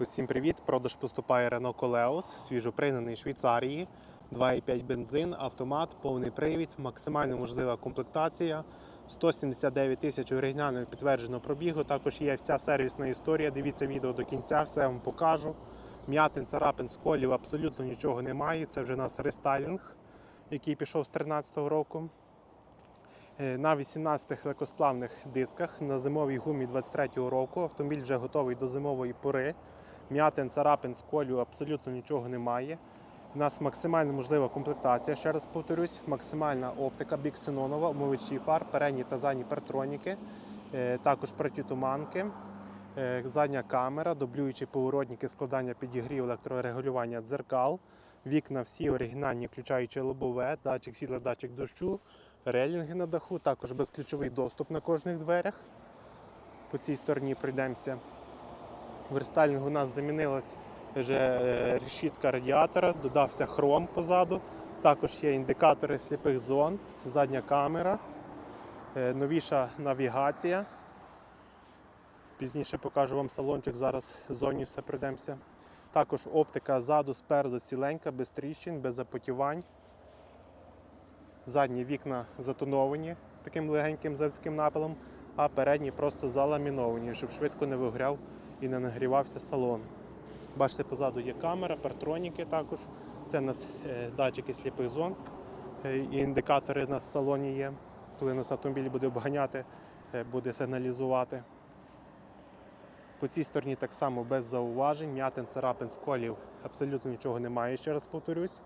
Усім привіт! Продаж поступає Renault Coleos, свіжопригнаний Швейцарії, 2,5 бензин, автомат, повний привід, максимально можлива комплектація, 179 тисяч оригінального підтвердженого пробігу. Також є вся сервісна історія. Дивіться відео до кінця, все вам покажу. М'ятин, царапин, сколів абсолютно нічого немає. Це вже у нас рестайлінг, який пішов з 2013 року. Е, На 18 легкосплавних дисках на зимовій гумі 23-го року. Автомобіль вже готовий до зимової пори. М'ятин, царапин, сколю абсолютно нічого немає. У нас максимально можлива комплектація, ще раз повторюсь, максимальна оптика біксенонова, умовичі фар, передні та задні партроніки, е, також протитуманки, е, задня камера, дублюючі поворотники, складання підігрів, електрорегулювання дзеркал, вікна всі оригінальні, включаючи лобове, датчик світла, датчик дощу, релінги на даху, також безключовий доступ на кожних дверях. По цій стороні пройдемося. В рестайлінгу у нас замінилась вже е, решітка радіатора, додався хром позаду. Також є індикатори сліпих зон, задня камера, е, новіша навігація. Пізніше покажу вам салончик, зараз ззовні все пройдемося. Також оптика ззаду, спереду ціленька, без тріщин, без запотівань. Задні вікна затоновані таким легеньким заводським напилом, а передні просто заламіновані, щоб швидко не вигряв і не нагрівався салон. Бачите, позаду є камера, партроніки також. Це у нас е, датчики сліпих зон е, і індикатори у нас в салоні є. Коли нас автомобіль буде обганяти, е, буде сигналізувати. По цій стороні так само без зауважень, м'ятин, царапин, сколів абсолютно нічого немає, ще раз повторюсь.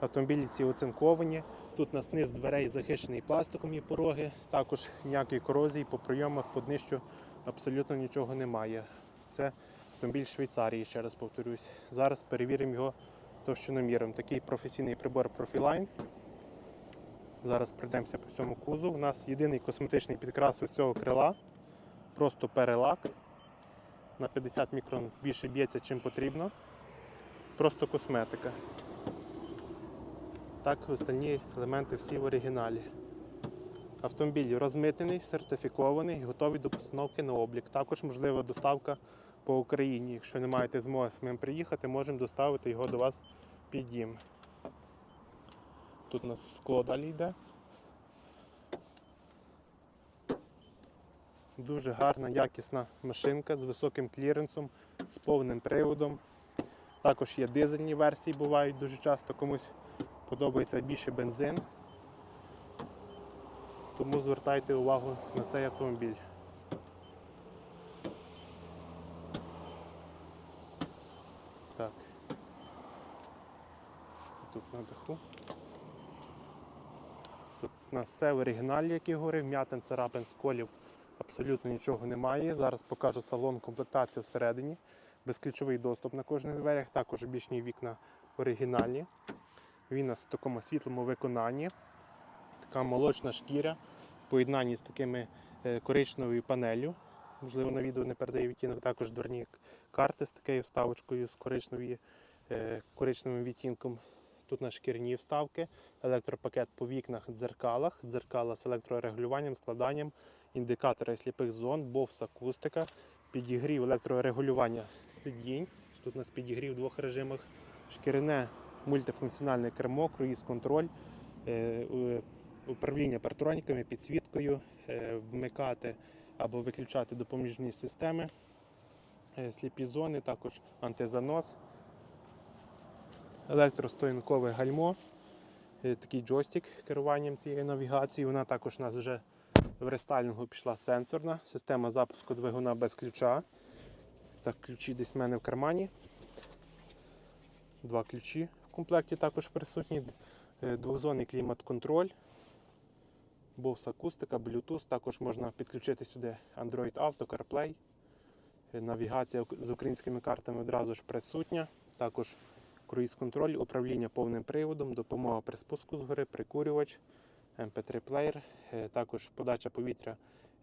Автомобілі ці оцинковані. Тут у нас низ дверей захищений пластиком і пороги. Також ніякої корозії по прийомах, по днищу абсолютно нічого немає. Це автомобіль Швейцарії, ще раз повторюсь. Зараз перевіримо його товщиноміром. Такий професійний прибор Profiline. Зараз пройдемося по цьому кузу. У нас єдиний косметичний підкрас ось цього крила. Просто перелак. На 50 мікрон більше б'ється, чим потрібно. Просто косметика. Так, остальні елементи всі в оригіналі. Автомобіль розмитнений, сертифікований, готовий до постановки на облік. Також можлива доставка по Україні. Якщо не маєте змоги з ним приїхати, можемо доставити його до вас під дім. Тут у нас скло далі йде. Дуже гарна, якісна машинка з високим кліренсом, з повним приводом. Також є дизельні версії, бувають дуже часто комусь подобається більше бензин. Тому звертайте увагу на цей автомобіль. Так. Тут на даху. Тут у нас все в оригіналі, як я говорив, м'ятин, царапин, сколів абсолютно нічого немає. Зараз покажу салон, комплектацію всередині. Безключовий доступ на кожних дверях, також бічні вікна оригінальні. Він у такому світлому виконанні. Така молочна шкіря в поєднанні з такими е, коричневою панелью. Можливо, на відео не передає відтінок. Також дверні карти з такою вставочкою з е, коричневим відтінком. Тут на шкірні вставки, електропакет по вікнах, дзеркалах, дзеркала з електрорегулюванням, складанням, індикатори сліпих зон, бовс акустика, підігрів електрорегулювання сидінь. Тут у нас підігрів в двох режимах, шкіряне мультифункціональне кермо, круїз-контроль, е, е, управління партроніками, підсвіткою, е, вмикати або виключати допоміжні системи, е, сліпі зони, також антизанос, електростоянкове гальмо, е, такий джойстик керуванням цією навігацією. Вона також у нас вже в рестайлінгу пішла сенсорна, система запуску двигуна без ключа. Так, ключі десь в мене в кармані. Два ключі в комплекті також присутні. Двохзонний клімат-контроль, Bose акустика, Bluetooth. Також можна підключити сюди Android Auto, CarPlay. Навігація з українськими картами одразу ж присутня. Також круїз-контроль, управління повним приводом, допомога при спуску згори, прикурювач, MP3 плеєр, е, також подача повітря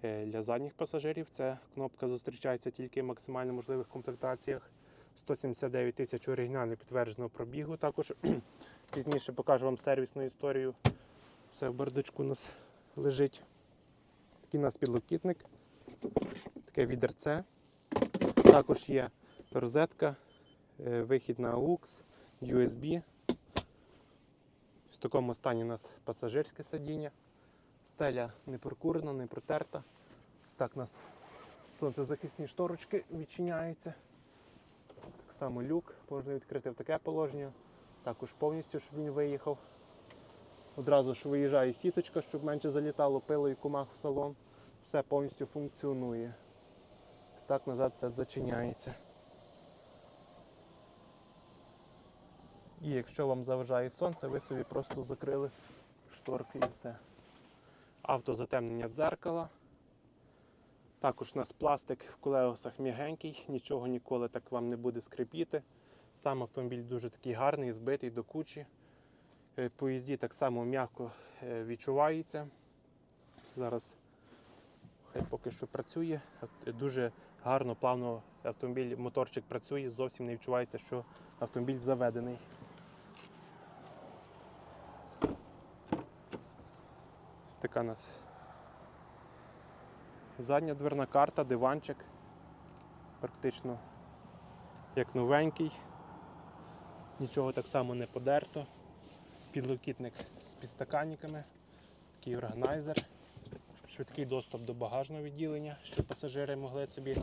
е, для задніх пасажирів. Ця кнопка зустрічається тільки в максимально можливих комплектаціях. 179 тисяч оригінально підтвердженого пробігу. Також пізніше покажу вам сервісну історію. Все в бардачку у нас лежить. Такий у нас підлокітник, таке відерце. Також є розетка, е, вихід на AUX, USB. В такому стані у нас пасажирське сидіння. Стеля не прокурена, не протерта. Так у нас сонцезахисні шторочки відчиняються. Так само люк можна відкрити в таке положення. Також повністю, щоб він виїхав. Одразу ж виїжджає сіточка, щоб менше залітало пило і комах в салон. Все повністю функціонує. Так назад все зачиняється. І якщо вам заважає сонце, ви собі просто закрили шторки і все. Автозатемнення дзеркала. Також у нас пластик в колесах м'ягенький, нічого ніколи так вам не буде скрипіти. Сам автомобіль дуже такий гарний, збитий до кучі. Е, По їзді так само м'яко е, відчувається. Зараз хай поки що працює. Дуже гарно, плавно автомобіль, моторчик працює, зовсім не відчувається, що автомобіль заведений. Ось така у нас задня дверна карта, диванчик. Практично як новенький. Нічого так само не подерто. Підлокітник з підстаканниками, такий органайзер, швидкий доступ до багажного відділення, щоб пасажири могли собі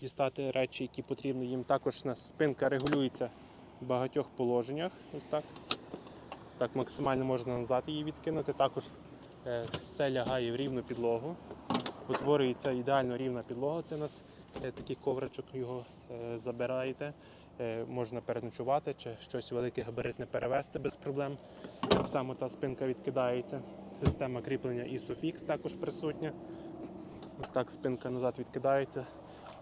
дістати речі, які потрібні їм. Також спинка регулюється в багатьох положеннях. Ось так. Ось так максимально можна назад її відкинути. Також е, все лягає в рівну підлогу. Утворюється ідеально рівна підлога. Це у нас е, такий ковричок, його е, забираєте. Е, можна переночувати чи щось велике габаритне перевезти без проблем. Так само та спинка відкидається. Система кріплення ISOFIX також присутня. Ось так спинка назад відкидається.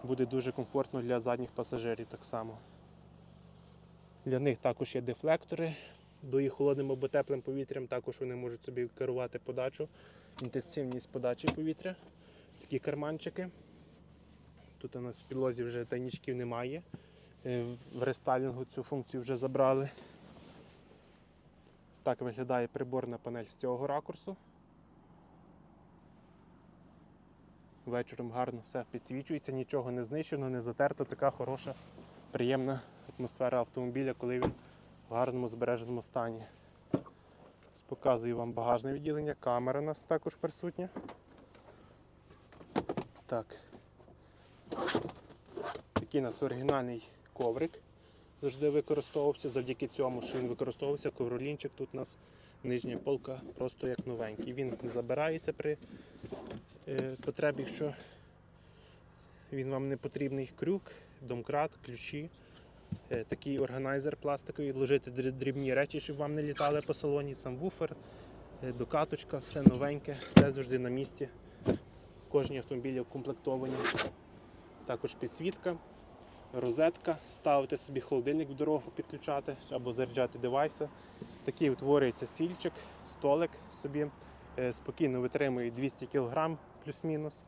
Буде дуже комфортно для задніх пасажирів так само. Для них також є дефлектори. До їх холодним або теплим повітрям також вони можуть собі керувати подачу, інтенсивність подачі повітря. Такі карманчики. Тут у нас в підлозі вже тайнічків немає. Е, В рестайлінгу цю функцію вже забрали. Так виглядає приборна панель з цього ракурсу. Вечором гарно все підсвічується, нічого не знищено, не затерто. Така хороша, приємна атмосфера автомобіля, коли він в гарному збереженому стані. Показую вам багажне відділення, камера у нас також присутня. Так. Такий у нас оригінальний коврик завжди використовувався. Завдяки цьому, що він використовувався, ковролінчик тут у нас нижня полка просто як новенький. Він забирається при е, потребі, якщо він вам не потрібний крюк, домкрат, ключі. Е, Такий органайзер пластиковий, ложити дрібні речі, щоб вам не літали по салоні, сам вуфер, е, докаточка, все новеньке, все завжди на місці. Кожні автомобілі укомплектовані. Також підсвітка, розетка, ставити собі холодильник в дорогу, підключати або заряджати девайси. Такий утворюється стільчик, столик собі е, спокійно витримує 200 кг плюс-мінус.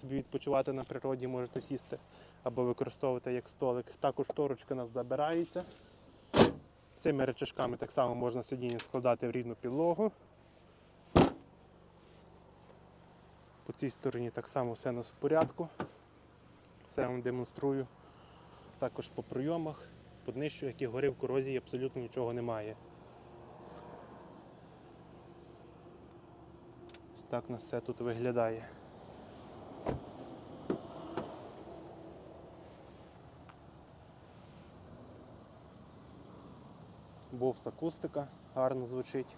Собі відпочивати на природі можете сісти або використовувати як столик. Також шторочка у нас забирається. Цими речашками так само можна сидіння складати в рівну підлогу. По цій стороні так само все у нас в порядку. Все вам демонструю. Також по пройомах, по днищу, гори в корозії, абсолютно нічого немає. Ось так у нас все тут виглядає. Бовс акустика гарно звучить.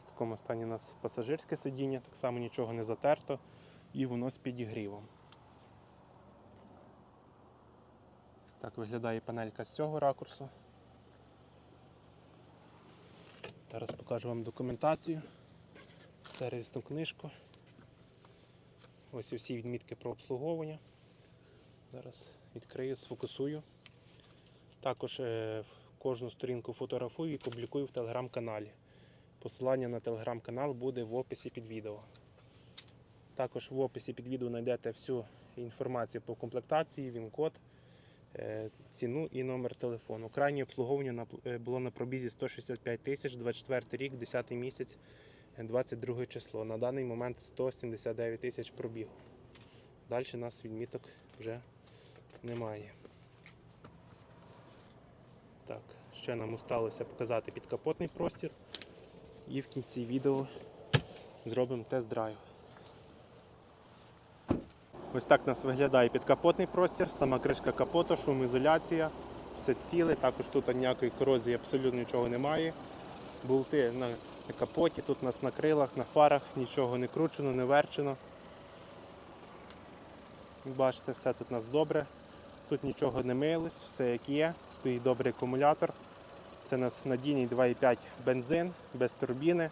В такому стані у нас пасажирське сидіння, так само нічого не затерто і воно з підігрівом. Ось так виглядає панелька з цього ракурсу. Зараз покажу вам документацію, сервісну книжку. Ось усі відмітки про обслуговування. Зараз відкрию, сфокусую. Також е, кожну сторінку фотографую і публікую в телеграм-каналі. Посилання на телеграм-канал буде в описі під відео. Також в описі під відео знайдете всю інформацію по комплектації, він-код, ціну і номер телефону. Крайнє обслуговування е, було на пробізі 165 тисяч, 24 рік, 10 місяць, е, 22 число. На даний момент 179 тисяч пробігу. Далі нас відміток вже немає. Так, ще нам осталося показати підкапотний простір. І в кінці відео зробимо тест-драйв. Ось так у нас виглядає підкапотний простір, сама кришка капоту, шумоізоляція, все ціле, також тут ніякої корозії абсолютно нічого немає. Болти на капоті, тут у нас на крилах, на фарах, нічого не кручено, не верчено. Бачите, все тут у нас добре. Тут нічого не милось, все як є, стоїть добрий акумулятор. Це у нас надійний 2,5 бензин, без турбіни,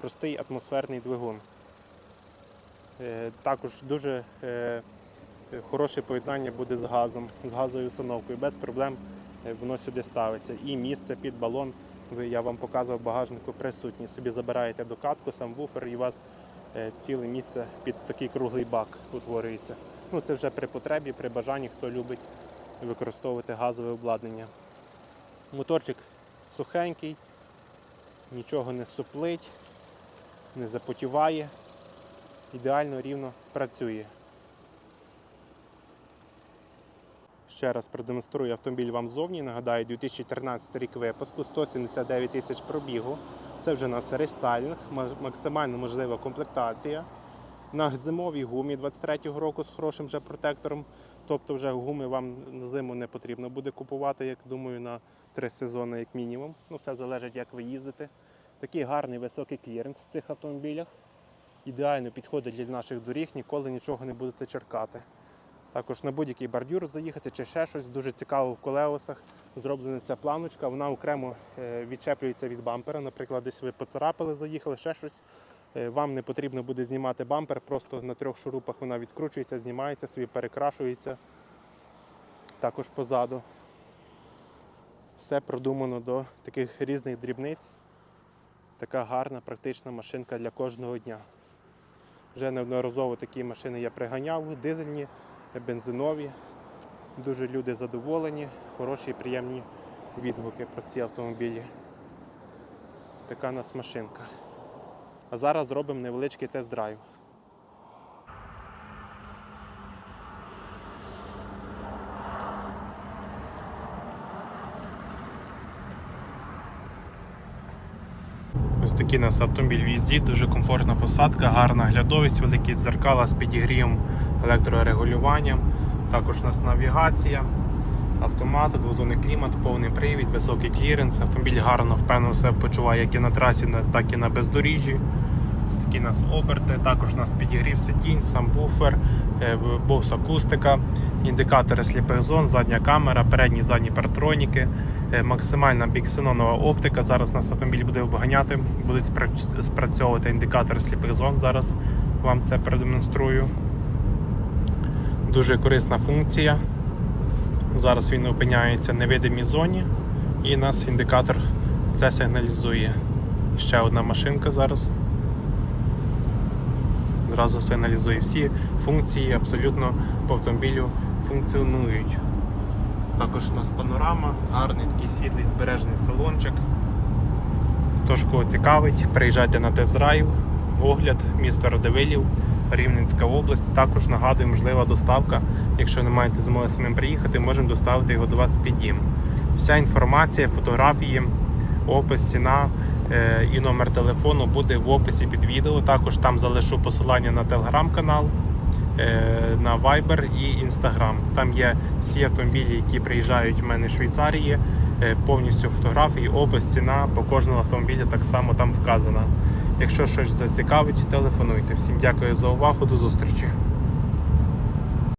простий атмосферний двигун. Е, Також дуже е, хороше поєднання буде з газом, з газовою установкою. Без проблем е, воно сюди ставиться. І місце під балон, я вам показував багажнику присутні. Собі забираєте докатку, сам буфер і у вас ціле місце під такий круглий бак утворюється. Ну, це вже при потребі, при бажанні, хто любить використовувати газове обладнання. Моторчик сухенький, нічого не суплить, не запотіває, ідеально рівно працює. Ще раз продемонструю автомобіль вам ззовні. Нагадаю, 2013 рік випуску, 179 тисяч пробігу. Це вже у нас рестайлінг, максимально можлива комплектація. На зимовій гумі 23-го року з хорошим вже протектором. Тобто вже гуми вам на зиму не потрібно буде купувати, як думаю, на три сезони як мінімум. Ну, все залежить, як ви їздите. Такий гарний високий кліренс в цих автомобілях. Ідеально підходить для наших доріг, ніколи нічого не будете черкати. Також на будь-який бордюр заїхати чи ще щось. Дуже цікаво в колеосах. Зроблена ця планочка, вона окремо е, відчеплюється від бампера. Наприклад, десь ви поцарапали, заїхали, ще щось. Е, Вам не потрібно буде знімати бампер, просто на трьох шурупах вона відкручується, знімається, собі перекрашується. Також позаду. Все продумано до таких різних дрібниць. Така гарна, практична машинка для кожного дня. Вже неодноразово такі машини я приганяв, дизельні, бензинові. Дуже люди задоволені, хороші і приємні відгуки про ці автомобілі. Ось така у нас машинка. А зараз зробимо невеличкий тест-драйв. Ось такий у нас автомобіль в'їзді, дуже комфортна посадка, гарна глядовість, великі дзеркала з підігрівом, електрорегулюванням. Також у нас навігація, автомат, двозонний клімат, повний привід, високий кліренс. Автомобіль гарно впевнено себе почуває як і на трасі, так і на бездоріжжі. Ось такі у нас оберти, також у нас підігрів сидінь, сам буфер, бокс акустика, індикатори сліпих зон, задня камера, передні задні паратроніки, е, максимальна біксенонова оптика. Зараз нас автомобіль буде обганяти, будуть спрацьовувати індикатори сліпих зон. Зараз вам це продемонструю. Дуже корисна функція. Зараз він опиняється в невидимій зоні і нас індикатор це сигналізує. Ще одна машинка зараз. Зразу сигналізує. Всі функції абсолютно по автомобілю функціонують. Також у нас панорама, гарний такий світлий збережений салончик. Тож, кого цікавить, приїжджайте на тест-драйв, огляд, місто Радивилів, Рівненська область. Також нагадую, можлива доставка. Якщо не маєте змоги самим приїхати, можемо доставити його до вас під дім. Вся інформація, фотографії, опис, ціна і номер телефону буде в описі під відео. Також там залишу посилання на телеграм-канал, е, на Viber і Instagram. Там є всі автомобілі, які приїжджають в мене з Швейцарії, е, повністю фотографії, опис, ціна по кожному автомобілю так само там вказана. Якщо щось зацікавить, телефонуйте. Всім дякую за увагу, до зустрічі.